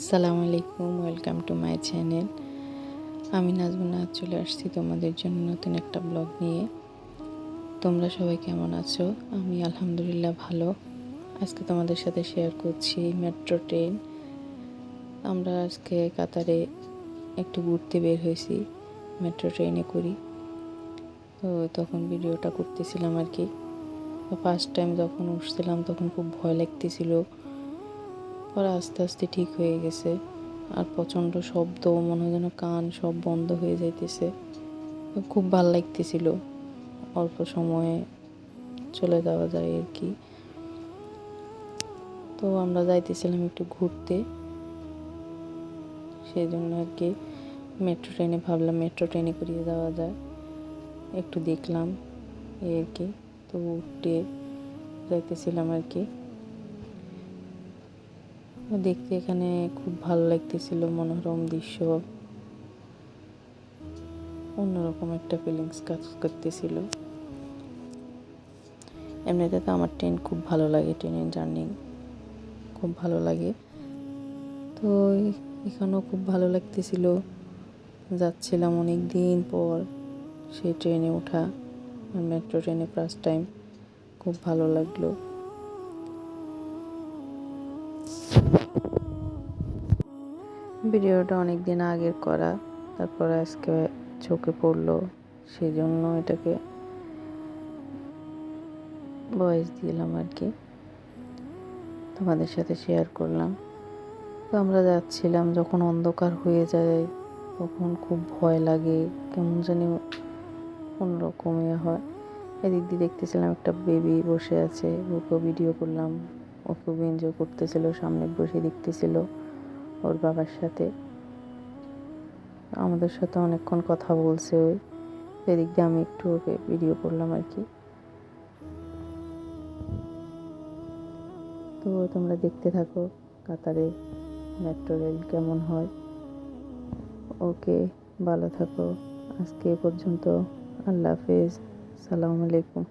আসসালামু আলাইকুম, welcome to my channel. আমি নাজমুনা চলে আসছি তোমাদের জন্য নতুন একটা ব্লগ নিয়ে। তোমরা সবাই কেমন আছো? আমি আলহামদুলিল্লাহ ভালো। আজকে তোমাদের সাথে শেয়ার করছি মেট্রো ট্রেন আমরা আজকে কাতারে একটু ঘুরতে বের হয়েছি মেট্রো ট্রেনে করি। তো তখন ভিডিওটা করতেছিলাম আর কি। ফার্স্ট টাইম যখন উঠছিলাম, তখন খুব ভয় লাগতেছিল। পরে আস্তে আস্তে ঠিক হয়ে গেছে। আর প্রচণ্ড শব্দ, মনে হয় যেন কান সব বন্ধ হয়ে যাইতেছে। খুব ভালো লাগতেছিল। অল্প সময়ে চলে যাওয়া যায় আর কি। তো আমরা যাইতেছিলাম একটু ঘুরতে। সেই জন্য আর কি মেট্রো ট্রেনে ভাবলাম মেট্রো ট্রেনে করিয়ে যাওয়া যায়। একটু দেখলাম এই আর কি। তো উঠে যাইতেছিলাম আর কি। দেখতে এখানে খুব ভালো লাগতেছিল, মনোরম দৃশ্য। অন্যরকম একটা ফিলিংস কাজ করতেছিল। এমনিতে তো আমার ট্রেন খুব ভালো লাগে ট্রেনের জার্নি খুব ভালো লাগে। তো এখানেও খুব ভালো লাগতেছিল। যাচ্ছিলাম অনেক দিন পর সেই ট্রেনে ওঠা মেট্রো ট্রেনে ফার্স্ট টাইম খুব ভালো লাগল। ভিডিওটা অনেক দিন আগের করা। তারপর আজকে চোখে পড়ল সেই জন্য এটাকে ভয়েস দিলাম আর কি। তোমাদের সাথে শেয়ার করলাম। তো আমরা যাচ্ছিলাম, যখন অন্ধকার হয়ে যায়, তখন খুব ভয় লাগে, কেমন জানি অন্যরকম ইয়ে হয়। এদিক দিয়ে দেখতেছিলাম একটা বেবি বসে আছে, ওকেও ভিডিও করলাম ও খুব এনজয় করতেছিল, সামনে বসে দেখতেছিল। ওর বাবার সাথে। আমাদের সাথে অনেকক্ষণ কথা বলছে ওই। এদিক দিয়ে আমি একটু ওকে ভিডিও করলাম আর কি। তো তোমরা দেখতে থাকো কাতারে মেট্রো রেল কেমন হয়। ওকে, ভালো থাকো। আজকে এ পর্যন্ত আল্লাহ হাফেজ। সালামু আলাইকুম.